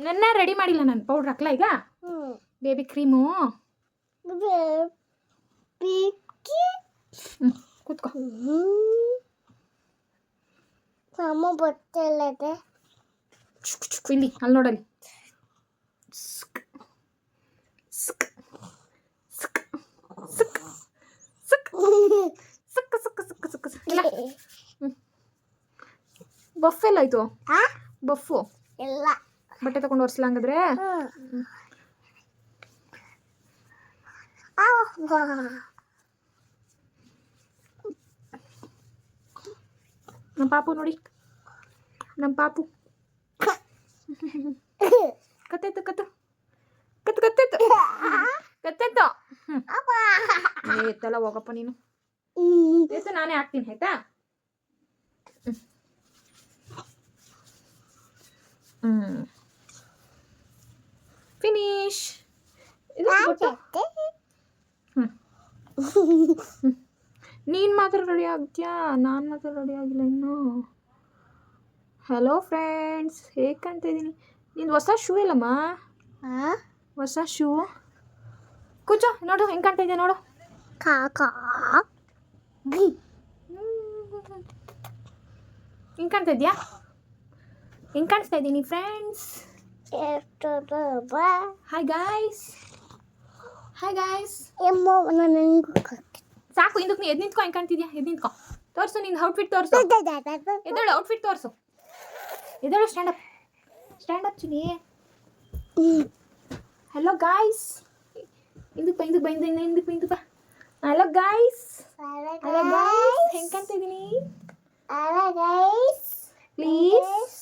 ನನ್ನ ರೆಡಿ ಮಾಡಿಲ್ಲ ನಾನು ಪೌಡ್ರ್ ಹಾಕ್ಲಾ ಈಗ? ಬೇಬಿ ಕ್ರೀಮು ಕೂತ್ಕೋ. ಅಮ್ಮ ಚುಕ್ ಇಲ್ಲಿ ಅಲ್ಲಿ ಇಲ್ಲ. ಬಫ್ ಎಲ್ಲ ಆಯ್ತು? ಬಫು. ಇಲ್ಲ. ಬಟ್ಟೆ ತಗೊಂಡು ಒರೆಸ್ಲ ಹಂಗಾದ್ರೆ. ನಮ್ಮ ಪಾಪು ನೋಡಿ. ನಮ್ಮ ಪಾಪು. ಕತ್ತೆತ್ತು ಕತ್ತು. ಕತ್ತು ಕತ್ತೆತ್ತು. ಕತ್ತೆತ್ತು. ಎತ್ತಲ್ಲ ಹೋಗಪ್ಪ ನೀನು. ಎತ್ತು ನಾನೇ ಹಾಕ್ತೀನಿ ಆಯ್ತಾ? ಹ್ಞೂ ಫಿನಿಶ್ ಇದು ಬಿಟ್ಟು. ಹ್ಞೂ ನೀನು ಮಾತ್ರ ರೆಡಿ ಆಗ್ತೀಯಾ? ನಾನು ಮಾತ್ರ ರೆಡಿ ಆಗಿಲ್ಲ ಇನ್ನು. ಹಲೋ ಫ್ರೆಂಡ್ಸ್ ಹೇಗೆ ಕಾಣ್ತಾ ಇದ್ದೀನಿ ನಿಂದು ಹೊಸ ಶೂ ಇಲ್ಲಮ್ಮ ಆ? ಹೊಸ ಶೂ ಕೂಚೋ ನೋಡು ಹೆಂಗೆ ಕಾಣ್ತಾ ಇದೆಯಾ ನೋಡು. ಹೆಂಗೆ ಕಾಣ್ತಾ ಇದೆಯಾ? ಹೆಂಗೆ ಕಾಣಿಸ್ತಾ ಇದ್ದೀನಿ ಫ್ರೆಂಡ್ಸ್ ಎಷ್ಟು ದೊಡ್ಡ. ಹಾಯ್ ಗಾಯ್ಸ್ ಹಾಯ್ ಗಾಯ್ಸ್ ಎಮ್ಮ ನನಗೂ ಕಾಕ. ಸಾಕು ಹಿಂದಕ್ಕೆ ನೀ ಎದ್ದು ನಿಂತ್ಕೊ ಹೆಂಗೆ ಕಾಣ್ತಿದ್ಯಾ ಎದ್ದು ನಿಂತ್ಕೊ ತೋರಿಸು ನಿಂದು ಔಟ್ಫಿಟ್ ತೋರಿಸು ಎದ್ದೇಳು ಔಟ್ಫಿಟ್ ತೋರಿಸು ಎದ್ದೇಳು stand up stand up Chini hmm. Hello guys ಹಿಂದಕ್ಕೆ ಬಾ ಹಿಂದಕ್ಕೆ ಬಾ ಹಿಂದೆ ಹಿಂದಕ್ಕೆ ಬಾ ಹಿಂದಕ್ಕೆ ಬಾ ಹಲೋ ಗಾಯ್ಸ್ ಹಲೋ ಗಾಯ್ಸ್ ಹೆಂಗೆ ಕಾಣ್ತಾ ಇದ್ದೀನಿ Hello guys. Please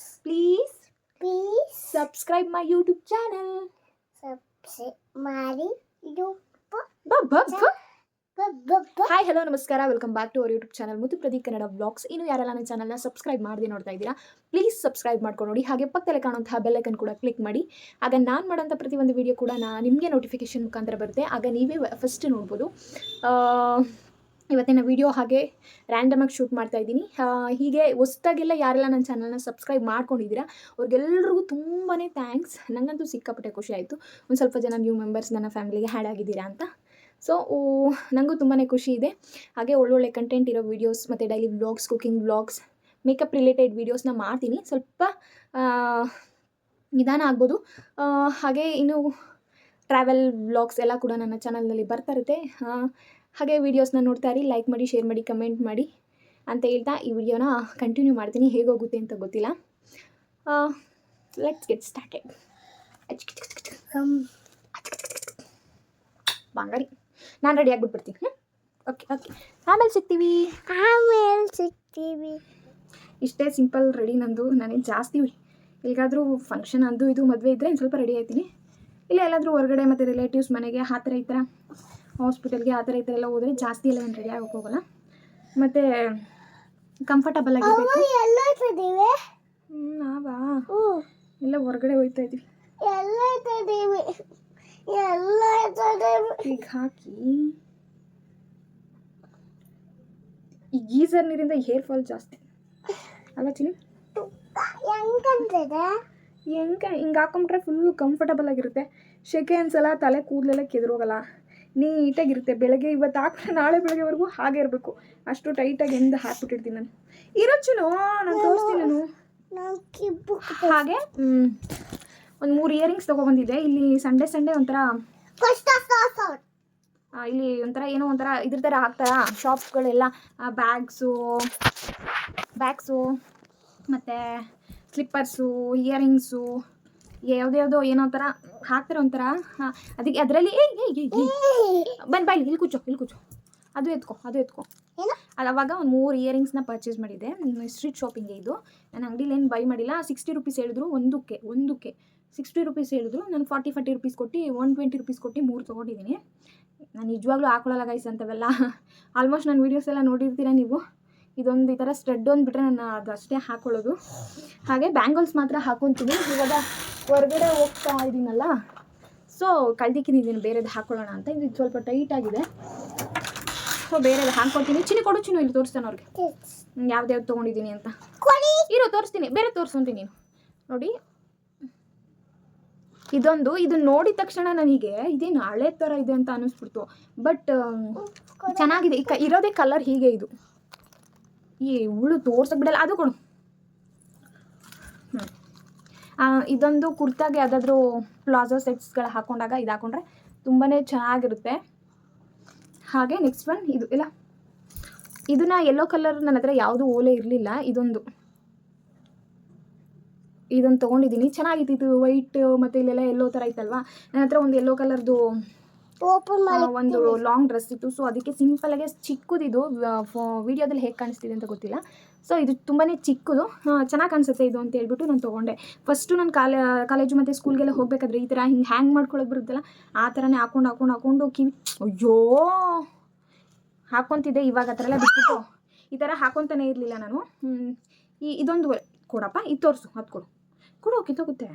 please Please subscribe my YouTube channel subscribe ಮಾಡಿ ಹಾಯ್ ಹಲೋ ನಮಸ್ಕಾರ. Welcome back to our YouTube channel Muthu Pradeep Kannada vlogs ಇನ್ನು ಯಾರೆಲ್ಲ ನನ್ನ ಚಾನಲ್ನ ಸಬ್ಸ್ಕ್ರೈಬ್ ಮಾಡದೆ ನೋಡ್ತಾ ಇದ್ದೀರಾ ಪ್ಲೀಸ್ ಸಬ್ಸ್ಕ್ರೈಬ್ ಮಾಡ್ಕೊಂಡು ನೋಡಿ. ಹಾಗೆ ಪಕ್ಕದಲ್ಲೇ ಕಾಣುವಂತಹ ಬೆಲ್ಲೈಕನ್ ಕೂಡ ಕ್ಲಿಕ್ ಮಾಡಿ. ಆಗ ನಾನು ಮಾಡೋಂಥ ಪ್ರತಿಯೊಂದು ವಿಡಿಯೋ ಕೂಡ ನಾ ನಿಮಗೆ ನೋಟಿಫಿಕೇಶನ್ ಮುಖಾಂತರ ಬರುತ್ತೆ. ಆಗ ನೀವೇ ಫಸ್ಟ್ ನೋಡ್ಬೋದು. ಇವತ್ತಿನ ವಿಡಿಯೋ ಹಾಗೆ ರ್ಯಾಂಡಮಾಗಿ ಶೂಟ್ ಮಾಡ್ತಾ ಇದ್ದೀನಿ. ಹೀಗೆ ಹೊಸ್ದಾಗೆಲ್ಲ ಯಾರೆಲ್ಲ ನನ್ನ ಚಾನಲ್ನ ಸಬ್ಸ್ಕ್ರೈಬ್ ಮಾಡ್ಕೊಂಡಿದ್ದೀರಾ, ಅವ್ರಿಗೆಲ್ರಿಗೂ ತುಂಬಾ ಥ್ಯಾಂಕ್ಸ್ ನನಗಂತೂ ಸಿಕ್ಕಾಪಟ್ಟೆ ಖುಷಿ ಆಯಿತು. ಒಂದು ಸ್ವಲ್ಪ ಜನ ನ್ಯೂ ಮೆಂಬರ್ಸ್ ನನ್ನ ಫ್ಯಾಮಿಲಿಗೆ ಹ್ಯಾಡ್ ಆಗಿದ್ದೀರಾ ಅಂತ. ಸೊ ನನಗೂ ತುಂಬಾ ಖುಷಿ ಇದೆ. ಹಾಗೆ ಒಳ್ಳೊಳ್ಳೆ ಕಂಟೆಂಟ್ ಇರೋ ವೀಡಿಯೋಸ್ ಮತ್ತು daily vlogs cooking vlogs makeup related ವೀಡಿಯೋಸ್ನ ಮಾಡ್ತೀನಿ. ಸ್ವಲ್ಪ ನಿಧಾನ ಆಗ್ಬೋದು. ಹಾಗೆ ಇನ್ನು ಟ್ರಾವೆಲ್ ವ್ಲಾಗ್ಸ್ ಎಲ್ಲ ಕೂಡ ನನ್ನ ಚಾನಲ್ನಲ್ಲಿ ಬರ್ತಾ ಇರುತ್ತೆ. ಹಾಗೆ ವೀಡಿಯೋಸ್ನ ನೋಡ್ತಾ ಇರಿ ಲೈಕ್ ಮಾಡಿ ಶೇರ್ ಮಾಡಿ ಕಮೆಂಟ್ ಮಾಡಿ ಅಂತ ಹೇಳ್ತಾ ಈ ವಿಡಿಯೋನ ಕಂಟಿನ್ಯೂ ಮಾಡ್ತೀನಿ. ಹೇಗೋಗುತ್ತೆ ಅಂತ ಗೊತ್ತಿಲ್ಲ. ಲೆಟ್ಸ್ ಗೆಟ್ ಸ್ಟಾರ್ಟೆಡ್ ಬಂಗಾರಿ. ನಾನು ರೆಡಿ ಆಗ್ಬಿಟ್ಬಿಡ್ತೀನಿ. ಹ್ಞೂ ಓಕೆ ಓಕೆ ಆಮೇಲೆ ಸಿಗ್ತೀವಿ. ಆಮೇಲೆ ಸಿಗ್ತೀವಿ. ಇಷ್ಟೇ ಸಿಂಪಲ್ ರೆಡಿ ನಂದು. ನಾನೇನು ಜಾಸ್ತಿ ಎಲ್ಲಿಗಾದರೂ ಫಂಕ್ಷನ್ ಅಂದು ಇದು ಮದುವೆ ಇದ್ದರೆ ಸ್ವಲ್ಪ ರೆಡಿ ಆಯ್ತೀನಿ ಇಲ್ಲ ಎಲ್ಲಾದರೂ ಹೊರಗಡೆ ಮತ್ತು ರಿಲೇಟಿವ್ಸ್ ಮನೆಗೆ ಆ ಥರ ಈ ಥರ. ಹಾಸ್ಪಿಟಲ್ಗೆ ಆ ಥರ ಈ ಥರ ಎಲ್ಲ ಹೋದರೆ ಜಾಸ್ತಿ ಎಲ್ಲ ಏನು ರೆಡಿ ಆಗೋಕೆ ಹೋಗಲ್ಲ. ಮತ್ತು ಕಂಫರ್ಟಬಲ್ ಆಗಿರಬೇಕು. ನಾವಾ? ಎಲ್ಲ ಹೊರಗಡೆ ಹೋಯ್ತಾ ಇದ್ವಿ ಈಗ ಹಾಕಿ. ಈ ಗೀಸರ್ ನೀರಿಂದ ಹೇರ್ ಫಾಲ್ ಜಾಸ್ತಿ. ಅಲ್ಲ ಚಿನಿ ಹೆಂಗೆ ಹಿಂಗೆ ಹಾಕೊಂಡ್ರೆ ಫುಲ್ ಕಂಫರ್ಟಬಲ್ ಆಗಿರುತ್ತೆ. ಸೆಕೆ ಅನ್ಸಲ್ಲ ತಲೆ ಕೂದಲೆಲ್ಲ ಕೆದರೋಗಲ್ಲ. ನೀಟಾಗಿರುತ್ತೆ. ಬೆಳಗ್ಗೆ ಇವತ್ತು ಹಾಕಿದ್ರೆ ನಾಳೆ ಬೆಳಗ್ಗೆವರೆಗೂ ಹಾಗೆ ಇರಬೇಕು. ಅಷ್ಟು ಟೈಟಾಗಿ ಎಂದ ಹಾಕ್ಬಿಟ್ಟಿರ್ತೀನಿ ನಾನು. ಇರೋಚುನು ನಾನು ತೋರಿಸ್ತೀನಿ ನಾನು. ಹಾಗೆ? ಒಂದು ಮೂರು ಇಯರಿಂಗ್ಸ್ ತೊಗೊಬಂದಿದ್ದೆ. ಇಲ್ಲಿ ಸಂಡೇ ಸಂಡೇ ಒಂಥರ ಇಲ್ಲಿ ಒಂಥರ ಏನೋ ಒಂಥರ ಇದ್ರ ಥರ ಹಾಕ್ತಾರ ಶಾಪ್ಗಳೆಲ್ಲ ಬ್ಯಾಗ್ಸು ಬ್ಯಾಗ್ಸು ಮತ್ತು ಸ್ಲಿಪ್ಪರ್ಸು ಇಯರಿಂಗ್ಸು ಯಾವುದ್ಯಾವುದೋ ಏನೋ ಒಂಥರ ಹಾಕ್ತಾರೆ ಒಂಥರ ಹಾಂ ಅದಕ್ಕೆ ಅದರಲ್ಲಿ ಬಂದು ಬಾಯ್ ಇಲ್ಲಿ ಕೂಚೋ ಇಲ್ಲಿ ಕೂಚೋ ಅದು ಎತ್ಕೊ ಅದು ಎತ್ಕೊ? ಅದು ಅವಾಗ ಒಂದು ಮೂರು ಇಯರಿಂಗ್ಸ್ನ ಪರ್ಚೇಸ್ ಮಾಡಿದ್ದೆ. ಸ್ಟ್ರೀಟ್ ಶಾಪಿಂಗ್ ಇದು. ನಾನು ಅಂಗಡಿಲಿ ಏನು ಬೈ ಮಾಡಿಲ್ಲ ಸಿಕ್ಸ್ಟಿ ರುಪೀಸ್ ಹೇಳಿದ್ರು ಒಂದಕ್ಕೆ ಒಂದಕ್ಕೆ. ಸಿಕ್ಸ್ಟಿ ರುಪೀಸ್ ಹೇಳಿದ್ರು ನಾನು ಫಾರ್ಟಿ ಫಾರ್ಟಿ ರುಪೀಸ್ ಕೊಟ್ಟು ಒನ್ ಟ್ವೆಂಟಿ ರುಪೀಸ್ ಕೊಟ್ಟು ಮೂರು ತೊಗೊಂಡಿದ್ದೀನಿ. ನಾನು ನಿಜವಾಗ್ಲೂ ಹಾಕೊಳ್ಳಲ್ಲ ಗೈಸ್ ಅಂತವೆಲ್ಲ. ಆಲ್ಮೋಸ್ಟ್ ನನ್ನ ವೀಡಿಯೋಸ್ ಎಲ್ಲ ನೋಡಿರ್ತೀರ ನೀವು? ಇದೊಂದು ಈ ಥರ ಸ್ಟ್ರೆಡ್ ಒಂದು ಬಿಟ್ಟರೆ ನಾನು ಅದು ಅಷ್ಟೇ ಹಾಕೊಳ್ಳೋದು. ಹಾಗೆ ಬ್ಯಾಂಗಲ್ಸ್ ಮಾತ್ರ ಹಾಕೊತೀನಿ. ಇವಾಗ ಹೊರಗಡೆ ಹೋಗ್ತಾ ಇದ್ದೀನಲ್ಲ ಸೊ ಕಳ್ದಿಕ್ಕಿದ್ದೀನಿ ಬೇರೆದು ಹಾಕೊಳ್ಳೋಣ ಅಂತ. ಇದು ಸ್ವಲ್ಪ ಟೈಟ್ ಆಗಿದೆ. ಸೊ ಬೇರೆದು ಹಾಕ್ಕೊಡ್ತೀನಿ ಚಿನಿ ಕೊಡು ಚಿನ್ನು ಇಲ್ಲಿ ತೋರಿಸ್ತಾನೆ ಅವ್ರಿಗೆ. ಯಾವ್ದು ತೊಗೊಂಡಿದ್ದೀನಿ ಅಂತ. ಇರೋ ತೋರಿಸ್ತೀನಿ. ಬೇರೆ ತೋರಿಸ್ಕೊಂತೀನಿ ನೀನು. ನೋಡಿ. ಇದೊಂದು ಇದು ನೋಡಿದ ತಕ್ಷಣ ನನಗೆ ಇದೇನು ಹಳೆ ಥರ ಇದೆ ಅಂತ ಅನಿಸ್ಬಿಡ್ತು ಬಟ್ ಚೆನ್ನಾಗಿದೆ. ಈ ಕ ಇರೋದೇ ಕಲರ್ ಹೀಗೆ ಇದು. ಈ ಉಳು ತೋರ್ಸಕ್ ಬಿಡಲ್ಲ. ಅದು ಕೊಡು. ಇದೊಂದು ಕುರ್ತಾಗೆ ಯಾವುದಾದ್ರೂ ಪ್ಲಾಜೋ ಸೆಟ್ಸ್ಗಳು ಹಾಕೊಂಡಾಗ ಇದು ಹಾಕೊಂಡ್ರೆ ತುಂಬಾ ಚೆನ್ನಾಗಿರುತ್ತೆ. ಹಾಗೆ ನೆಕ್ಸ್ಟ್ ಒನ್ ಇದು ಇಲ್ಲ. ಇದನ್ನ ಯೆಲ್ಲೋ ಕಲರ್ ನನ್ನ ಹತ್ರ ಯಾವುದು ಓಲೆ ಇರಲಿಲ್ಲ ಇದೊಂದು. ಇದೊಂದು ತೊಗೊಂಡಿದ್ದೀನಿ ಚೆನ್ನಾಗಿತ್ತು ಇದು ವೈಟ್ ಮತ್ತು ಇಲ್ಲೆಲ್ಲ ಎಲ್ಲೋ ಥರ ಇತ್ತಲ್ವಾ? ನನ್ನ ಹತ್ರ ಒಂದು ಎಲ್ಲೋ ಕಲರ್ದು ಒಂದು ಲಾಂಗ್ ಡ್ರೆಸ್ ಇತ್ತು. ಸೊ ಅದಕ್ಕೆ ಸಿಂಪಲಾಗೆ ಚಿಕ್ಕದಿದು ವಿಡಿಯೋದಲ್ಲಿ ಹೇಗೆ ಕಾಣಿಸ್ತಿದೆ ಅಂತ ಗೊತ್ತಿಲ್ಲ. ಸೊ ಇದು ತುಂಬಾ ಚಿಕ್ಕದು. ಚೆನ್ನಾಗಿ ಕಾಣಿಸುತ್ತೆ ಇದು ಅಂತ ಹೇಳ್ಬಿಟ್ಟು ನಾನು ತೊಗೊಂಡೆ. ಫಸ್ಟು ನಾನು ಕಾಲೇ ಕಾಲೇಜು ಮತ್ತು ಸ್ಕೂಲ್ಗೆಲ್ಲ ಹೋಗಬೇಕಾದ್ರೆ ಈ ಥರ ಹಿಂಗೆ ಹ್ಯಾಂಗ್ ಮಾಡ್ಕೊಳ್ಳೋಕೆ ಬರುತ್ತಲ್ಲ, ಆ ಥರನೇ ಹಾಕೊಂಡು ಹಾಕೊಂಡು ಹಾಕೊಂಡು ಕಿವಿ ಅಯ್ಯೋ! ಹಾಕ್ಕೊತಿದ್ದೆ ಇವಾಗ ಆ ಥರ ಎಲ್ಲ ಬಿಟ್ಬಿಟ್ಟು. ಈ ಥರ ಹಾಕೊತಾನೆ ಇರಲಿಲ್ಲ ನಾನು. ಈ ಇದೊಂದು ಕೊಡಪ್ಪ, ಇದು ತೋರಿಸು, ಅದು ಕೊಡು. ಕೊಡು ಕಿತ್ತೋಗುತ್ತೆ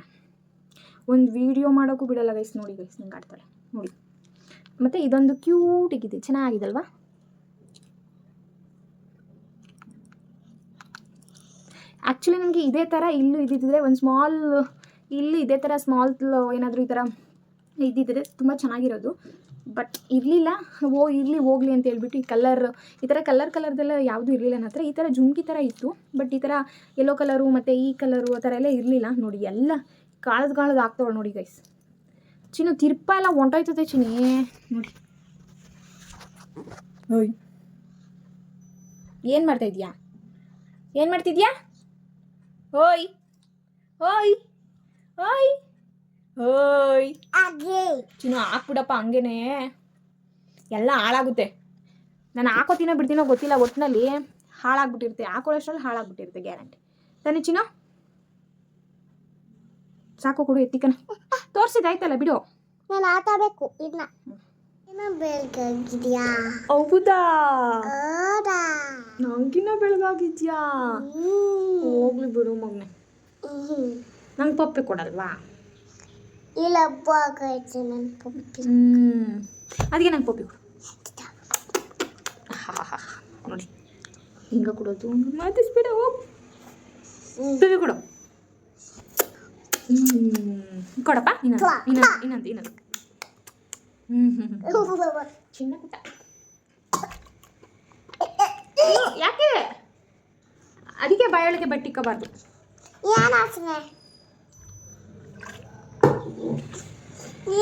ಒಂದು ವಿಡಿಯೋ ಮಾಡೋಕ್ಕೂ ಬಿಡಲ್ಲ ಗೈಸ್ ನೋಡಿ ಗೈಸ್ ನಿಂಗೆ ಆಡ್ತಾಳೆ ನೋಡಿ. ಮತ್ತು ಇದೊಂದು ಕ್ಯೂಟಿಗಿದೆ ಚೆನ್ನಾಗಿದಲ್ವಾ ಆ್ಯಕ್ಚುಲಿ ನನಗೆ ಇದೇ ಥರ ಇಲ್ಲೂ ಇದ್ದಿದ್ದರೆ ಒಂದು ಸ್ಮಾಲ್ ಇಲ್ಲಿ ಇದೇ ಥರ ಸ್ಮಾಲ್ ಏನಾದರೂ ಈ ಥರ ಇದ್ದಿದ್ದರೆ ತುಂಬ ಚೆನ್ನಾಗಿರೋದು. ಬಟ್ ಇರಲಿಲ್ಲ ಓ ಇರಲಿ ಹೋಗಲಿ ಅಂತ ಹೇಳ್ಬಿಟ್ಟು ಈ ಕಲರ್ ಈ ಥರ ಕಲರ್ ಕಲರ್ದೆಲ್ಲ ಯಾವುದೂ ಇರಲಿಲ್ಲ. ನನ್ನ ಹತ್ರ ಈ ಥರ ಜುಮ್ಕಿ ಥರ ಇತ್ತು. ಬಟ್ ಈ ಥರ ಯೆಲ್ಲೋ ಕಲರು ಮತ್ತು ಈ ಕಲರು ಆ ಥರ ಎಲ್ಲ ಇರಲಿಲ್ಲ. ನೋಡಿ ಎಲ್ಲ ಕಾಳದು ಕಾಳದು ಆಗ್ತಾವಳು ನೋಡಿ ಗೈಸ್ ಚಿನ್ನು ತಿರ್ಪ ಎಲ್ಲ ಹೊಂಟೋಯ್ತದೆ ಚಿನಿ ನೋಡಿ. ಏನು ಮಾಡ್ತಾ ಇದೆಯಾ ಏನು ಮಾಡ್ತಿದ್ಯಾ ಓಯ್ ಓಯ್ ಓಯ್ ಓಯ್ ಚಿನ್ನು ಹಾಕ್ಬಿಡಪ್ಪ ಹಂಗೇನೆ. ಎಲ್ಲ ಹಾಳಾಗುತ್ತೆ. ನಾನು ಹಾಕೋತೀನೋ ಬಿಡ್ತೀನೋ ಗೊತ್ತಿಲ್ಲ ಒಟ್ಟಿನಲ್ಲಿ ಹಾಳಾಗ್ಬಿಟ್ಟಿರುತ್ತೆ. ಹಾಕೊಳ್ಳೋಷ್ಟ್ರಲ್ಲಿ ಹಾಳಾಗ್ಬಿಟ್ಟಿರುತ್ತೆ ಗ್ಯಾರಂಟಿ. ತಾನೆ ಚಿನ್ನ. ಸಾಕು ಕೊಡು ಎತ್ತಿಕನ. ತೋರಿಸಿದಾಯ್ತಲ್ಲ ಬಿಡು. ನಾನು ಆಟ ಬೇಕು ಇನ್ನ ಇನ್ನ ಬೆಳಗಾಗಿದ್ಯಾ? ಹೌದಾ? ನಂಗಿನ ನಂಗಿನ್ನ ಬೆಳಗಾಗಿದ್ಯಾ. ಹೋಗ್ಲಿ ಬಿಡು ಮಗ್ನೆ. ನಂಗ್ ಪಪ್ಪೆ ಕೊಡಲ್ವಾ? ಇಲ್ಲ ಬಾಗಾಯ್ತು ನನ್ನ ಪಪ್ಪಿ. ಹ್ಮ್. ಅದಕ್ಕೆ ನಂಗೆ ಪಪ್ಪಿ ಕೊಡು. ನೋಡಿ. ಹಿಂಗ ಕೊಡೋದು ಮಾತಿಸ್ಬೇಡ ಹೋಗ್. ಪಪ್ಪಿ ಕೊಡು. ಹ್ಞೂ ಕೊಡಪ್ಪ? ಇನ್ನೊಂದು ಇನ್ನೊಂದು ಇನ್ನೊಂದು ಇನ್ನೊಂದು. ಹ್ಮ್ ಹ್ಮ್ ಹ್ಮ್. ಚಿನ್ನ ಪುಟ್ಟ ಯಾಕೆ? ಅದಕ್ಕೆ ಬಾಯೊಳಗೆ ಬಟ್ಟಿಕ್ಕಬಾರ್ದು ಏನು ಆಸನೆ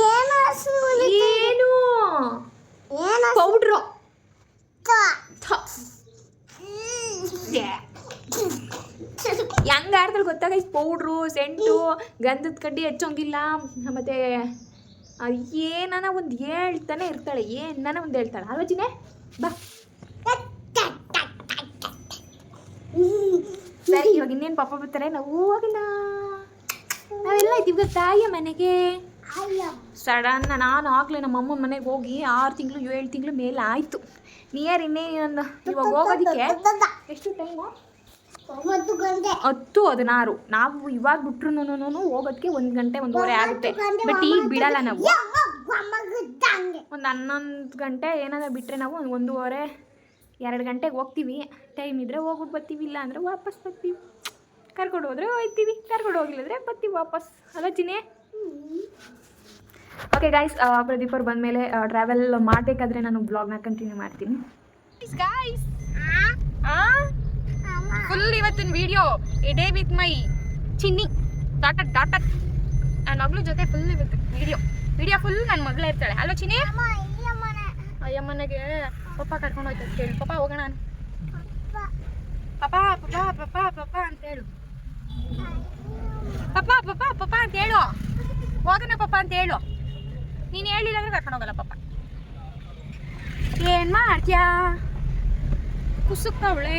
ಏನು? ಆಸನೆ ಏನು ಏನು ಪೌಡ್ರು. ಹೆಂಗ ಆಡ್ದಲ್ಲಿ ಗೊತ್ತಾಗ ಪೌಡ್ರು, ಸೆಂಟು, ಗಂಧದ ಕಡ್ಡಿ ಹಚ್ಚೋಂಗಿಲ್ಲ. ಮತ್ತೆ ಏನಾನ ಒಂದು ಹೇಳ್ತಾನೆ ಇರ್ತಾಳೆ. ಏನಾನ ಒಂದು ಹೇಳ್ತಾಳೆ. ಅಲ್ವಾ ಜಿನೇ ಬಾ. ಸರಿ, ಇವಾಗ ಇನ್ನೇನು ಪಾಪ ಬರ್ತಾರೆ ನಾವು ಹೋಗಿಲ್ಲ ನಾವೆಲ್ಲ ಇದ್ದೀವಿ ಗೊತ್ತಾಯ ಮನೆಗೆ? ಸಡನ್ ನಾನು ಆಗ್ಲೇ ನಮ್ಮ ಅಮ್ಮ ಮನೆಗೆ ಹೋಗಿ ಆರು ತಿಂಗಳು, ಏಳು ತಿಂಗಳು ಮೇಲೆ ಆಯಿತು ನಿಯರ್ ಇನ್ನೇ ಒಂದು ಇವಾಗ ಹೋಗೋದಕ್ಕೆ? ಎಷ್ಟು ಟೈಮು ಹತ್ತು ಹದಿನಾರು. ನಾವು ಇವಾಗ ಬಿಟ್ರು ಹೋಗೋದಕ್ಕೆ ಒಂದು ಗಂಟೆ ಒಂದೂವರೆ ಆಗುತ್ತೆ. ಬಟ್ ಈಗ ಬಿಡಲ್ಲ ನಾವು. ಒಂದು ಹನ್ನೊಂದು ಗಂಟೆ ಏನಾದ್ರು ಬಿಟ್ಟರೆ ನಾವು ಒಂದು ಒಂದೂವರೆ ಎರಡು ಗಂಟೆಗೆ ಹೋಗ್ತೀವಿ. ಟೈಮ್ ಇದ್ದರೆ ಹೋಗ್ಬಿಟ್ಟು ಬರ್ತೀವಿ ಇಲ್ಲ ಅಂದರೆ ವಾಪಸ್ ಬರ್ತೀವಿ. ಕರ್ಕೊಂಡು ಹೋದ್ರೆ ಹೋಗ್ತೀವಿ ಕರ್ಕೊಂಡು ಹೋಗಿಲ್ಲದ್ರೆ ಬರ್ತೀವಿ ವಾಪಸ್. ಅಲ್ಲ ಚಿನ್ನಿ? ಓಕೆ ಗಾಯ್ಸ್ ಪ್ರದೀಪ್ ಅವ್ರು ಬಂದಮೇಲೆ ಟ್ರಾವೆಲ್ ಮಾಡಬೇಕಾದ್ರೆ ನಾನು ಬ್ಲಾಗ್ನ ಕಂಟಿನ್ಯೂ ಮಾಡ್ತೀನಿ. ಗಾಯ್ಸ್ ಫುಲ್ ಇವತ್ತಿನ video day with my Chinni daughter daughter ನನ್ನ ಮಗಳ ಜೊತೆ ಫುಲ್ ಇವತ್ತು ವಿಡಿಯೋ ವಿಡಿಯೋ ಫುಲ್ ನನ್ನ ಮಗಳೇ ಇರ್ತಾಳೆ. ಹಲೋ ಚಿನ್ನಿ? ಅಯ್ಯಮ್ಮನಿಗೆ ಪಪ್ಪ ಕರ್ಕೊಂಡು ಹೋಯ್ತು ಅಂತ ಹೇಳು ಪಪ್ಪ ಹೋಗೋಣ ಪಪ್ಪ. ಪಪ್ಪ ಪಪ್ಪ ಪಪ್ಪ ಅಂತ ಹೇಳು. ಪಪ್ಪ ಪಪ್ಪ ಪಪ್ಪ ಅಂತ ಹೇಳು. ಹೋಗೋಣ ಪಪ್ಪ ಅಂತ ಹೇಳು. ನೀನು ಹೇಳಿಲ್ಲ ಅಂದ್ರೆ ಕರ್ಕೊಂಡು ಹೋಗಲ್ಲ ಪಪ್ಪ. ಏನು ಮಾಡ್ತೀಯಾ? ಕುಸುಕ್ತಾವಳೆ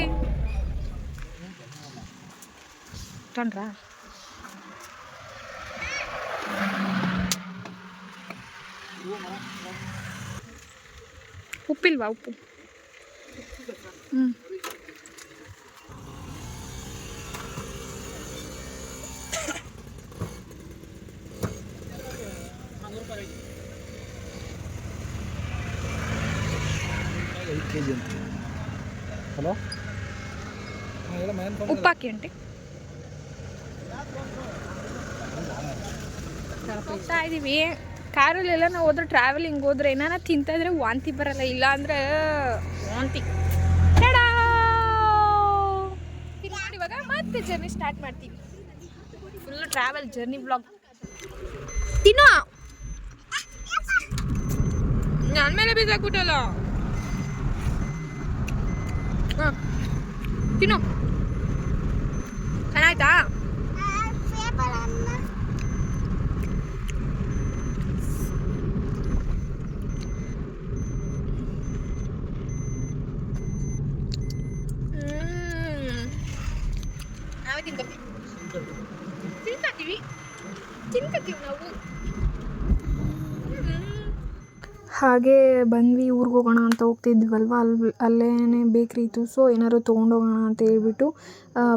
ಕಂಡ್ರಾ ಉಪ್ಪಿಲ್ವಾ ಉಪ್ಪು ಹ್ಞೂ ಐದು ಕೆ ಜಿ ಅಂತ ಹಲೋ ಹಾಂ ಹೇಳಮ್ಮ ಹೋಗ್ತಾ ಇದ್ದೀವಿ ಕಾರಲ್ಲೆಲ್ಲ ನಾವು ಹೋದ್ರೆ ಟ್ರಾವೆಲಿಂಗ್ ಹೋದ್ರೆ ಏನಾರ ತಿಂತಾ ಇದ್ರೆ ವಾಂತಿ ಬರಲ್ಲ ಇಲ್ಲ ಅಂದ್ರೆ ವಾಂತಿ. ಇವಾಗ ಮತ್ತೆ ಜರ್ನಿ ಸ್ಟಾರ್ಟ್ ಮಾಡ್ತೀವಿ. ಫುಲ್ ಟ್ರಾವೆಲ್ ಜರ್ನಿ ಬ್ಲಾಗ್ ತಿನ್ನೋ. ನನ್ನ ಮೇಲೆ ಬೀಸಾಕ್ಬಿಟ್ಟಲ್ಲ. ಹಾಂ. ತಿನ್ನು ಚೆನ್ನಾಯ್ತಾ ಪೇಪರ್ ಅನ್ನ ಹ್ಮ್. ನಾವೇ ತಿನ್ಕೋತೀವಿ ತಿನ್ಕೋತೀವಿ ತಿನ್ಕೋತೀವಿ ನಾವು ಹಾಗೆ ಬಂದ್ವಿ, ಊರಿಗೆ ಹೋಗೋಣ ಅಂತ ಹೋಗ್ತಿದ್ವಲ್ವ? ಅಲ್ಲಿ ಅಲ್ಲೇ ಬೇಕ್ರಿ ಇತ್ತು. ಸೊ ಏನಾದ್ರು ತೊಗೊಂಡೋಗೋಣ ಅಂತ ಹೇಳ್ಬಿಟ್ಟು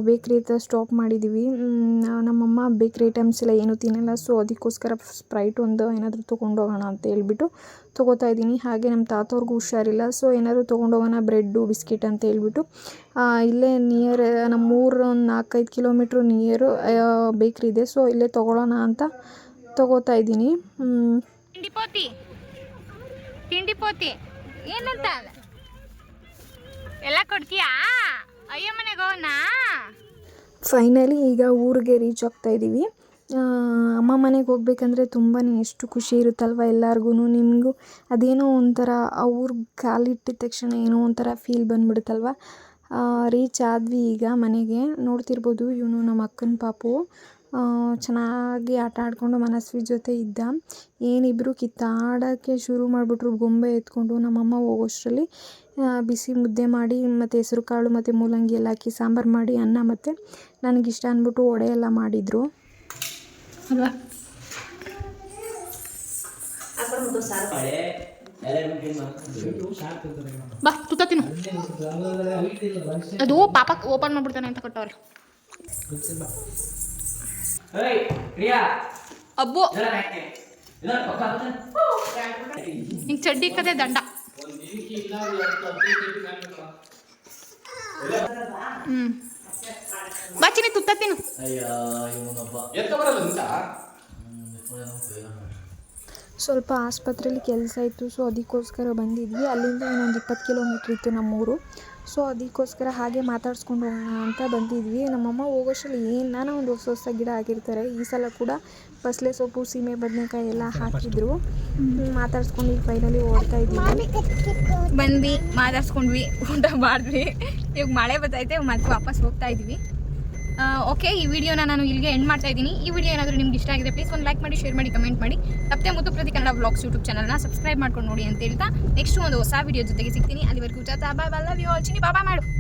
ಬೇಕ್ರಿ ಹತ್ರ ಸ್ಟಾಪ್ ಮಾಡಿದ್ದೀವಿ ನಮ್ಮಮ್ಮ ಬೇಕ್ರಿ ಐಟಮ್ಸ್ ಎಲ್ಲ ಏನೂ ತಿನ್ನಲ್ಲ. ಸೊ ಅದಕ್ಕೋಸ್ಕರ ಸ್ಪ್ರೈಟ್ ಒಂದು ಏನಾದರೂ ತೊಗೊಂಡೋಗೋಣ ಅಂತ ಹೇಳ್ಬಿಟ್ಟು ತೊಗೋತಾ ಇದ್ದೀನಿ. ಹಾಗೆ ನಮ್ಮ ತಾತವ್ರಿಗೂ ಹುಷಾರಿಲ್ಲ. ಸೊ ಏನಾದರೂ ತೊಗೊಂಡೋಗೋಣ, ಬ್ರೆಡ್ಡು, ಬಿಸ್ಕೆಟ್ ಅಂತ ಹೇಳ್ಬಿಟ್ಟು ಇಲ್ಲೇ ನಿಯರ್ ನಮ್ಮೂರು ಒಂದು ನಾಲ್ಕೈದು ಕಿಲೋಮೀಟ್ರ್ ನಿಯರು ಬೇಕ್ರಿ ಇದೆ. ಸೊ ಇಲ್ಲೇ ತೊಗೊಳ್ಳೋಣ ಅಂತ ತೊಗೋತಾ ಇದ್ದೀನಿ. ತಿಂಡಿ ಪೋತಿ. ಏನಂತ? ಎಲ್ಲ ಕೊಡ್ತೀಯಾ? ಅಯ್ಯ ಮನೆಗೆ ಹೋಗೋಣ. ಫೈನಲಿ ಈಗ ಊರಿಗೆ ರೀಚ್ ಆಗ್ತಾ ಇದ್ದೀವಿ ಅಮ್ಮ ಮನೆಗೆ ಹೋಗ್ಬೇಕಂದ್ರೆ ತುಂಬಾ ಎಷ್ಟು ಖುಷಿ ಇರುತ್ತಲ್ವ ಎಲ್ಲರಿಗೂ ನಿಮಗೂ ಅದೇನೋ ಒಂಥರ ಆ ಊರಿಗೆ ಕಾಲಿಟ್ಟಿದ ತಕ್ಷಣ ಏನೋ ಒಂಥರ ಫೀಲ್ ಬಂದ್ಬಿಡುತ್ತಲ್ವ? ರೀಚ್ ಆದ್ವಿ ಈಗ ಮನೆಗೆ. ನೋಡ್ತಿರ್ಬೋದು ಇವನು ನಮ್ಮ ಅಕ್ಕನ ಪಾಪು. ಚೆನ್ನಾಗಿ ಆಟ ಆಡಿಕೊಂಡು ಮನಸ್ವಿ ಜೊತೆ ಇದ್ದ. ಏನಿಬ್ಬರು ಕಿತ್ತಾಡೋಕ್ಕೆ ಶುರು ಮಾಡಿಬಿಟ್ರು. ಗೊಂಬೆ ಎತ್ಕೊಂಡು ನಮ್ಮಮ್ಮ ಹೋಗೋಷ್ಟರಲ್ಲಿ ಬಿಸಿ ಮುದ್ದೆ ಮಾಡಿ, ಮತ್ತು ಹೆಸ್ರು ಕಾಳು, ಮತ್ತು ಮೂಲಂಗಿ ಎಲ್ಲ ಹಾಕಿ ಸಾಂಬಾರು ಮಾಡಿ, ಅನ್ನ ಮತ್ತು ನನಗಿಷ್ಟ ಅಂದ್ಬಿಟ್ಟು ವಡೆ ಎಲ್ಲ ಮಾಡಿದರು. ಅಲ್ವಾ? ಬಾ, ತುತ್ತ ಅದು ಪಾಪ ಓಪನ್ ಮಾಡಿಬಿಡ್ತಾನೆ ಅಂತ ಕೊಟ್ಟವ್ರೆ. ಅಬ್ಬು. ಹಿಂಗೆ ಚಡ್ಡಿ ಕತೆ ದಂಡ. ಹ್ಞೂ ಬಾ ಚಿನಿ ತುತ್ತ ತಿನ್ನು. ಸ್ವಲ್ಪ ಆಸ್ಪತ್ರೆಯಲ್ಲಿ ಕೆಲಸ ಇತ್ತು ಸೊ ಅದಕ್ಕೋಸ್ಕರ ಬಂದಿದ್ವಿ. ಅಲ್ಲಿಂದ ಇನ್ನೊಂದು ಇಪ್ಪತ್ತು ಕಿಲೋಮೀಟ್ರ್ ಇತ್ತು ನಮ್ಮೂರು. ಸೊ ಅದಕ್ಕೋಸ್ಕರ ಹಾಗೆ ಮಾತಾಡ್ಸ್ಕೊಂಡು ಹೋಗೋಣ ಅಂತ ಬಂದಿದ್ವಿ. ನಮ್ಮಮ್ಮ ಹೋಗೋಷ್ಟರಲ್ಲಿ ಏನಾನ ಒಂದು ಹೊಸ ಹೊಸ ಗಿಡ ಹಾಕಿರ್ತಾರೆ. ಈ ಸಲ ಕೂಡ ಫಸ್ಲೆ ಸೊಪ್ಪು ಸೀಮೆ ಬದನೆಕಾಯಿ ಎಲ್ಲ ಹಾಕಿದ್ರು. ಮಾತಾಡ್ಸ್ಕೊಂಡು ಈಗ ಫೈನಲಿ ಓಡ್ತಾ ಇದ್ದೀವಿ. ಬಂದ್ವಿ ಮಾತಾಡ್ಸ್ಕೊಂಡ್ವಿ ಊಟ ಮಾಡಿದ್ವಿ. ಇವಾಗ ಮಳೆ ಬರ್ತೈತೆ ಮತ್ತೆ ವಾಪಸ್ ಹೋಗ್ತಾ ಇದ್ದೀವಿ. ಓಕೆ ಈ ವಿಡಿಯೋನ ನಾನು ಇಲ್ಲಿಗೆ ಎಂಡ್ ಮಾಡ್ತಾ ಇದ್ದೀನಿ. ಈ ವಿಡಿಯೋ ಏನಾದರೂ ನಿಮ್ಗೆ ಇಷ್ಟ ಆಗಿದೆ ಪ್ಲೀಸ್ ಒಂದು ಲೈಕ್ ಮಾಡಿ ಶೇರ್ ಮಾಡಿ ಕಮೆಂಟ್ ಮಾಡಿ. ತಪ್ಪೇ ಮುತ್ತು ಪ್ರತಿ ಕನ್ನಡ ಬ್ಲಾಗ್ಸ್ ಯೂಟ್ಯೂಬ್ ಚಾನಲ್ನ ಸಬ್ಸ್ಕ್ರೈಬ್ ಮಾಡ್ಕೊಂಡು ನೋಡಿ ಅಂತ ಹೇಳ್ತಾ ನೆಕ್ಸ್ಟ್ ಒಂದು ಹೊಸ ವಿಡಿಯೋ ಜೊತೆಗೆ ಸಿಗ್ತೀನಿ. ಅಲ್ಲಿವರೆಗೂ ಚಾತಾ bye love you all Chini ಬಾಬಾ ಮಾಡು. ಬಾಯ್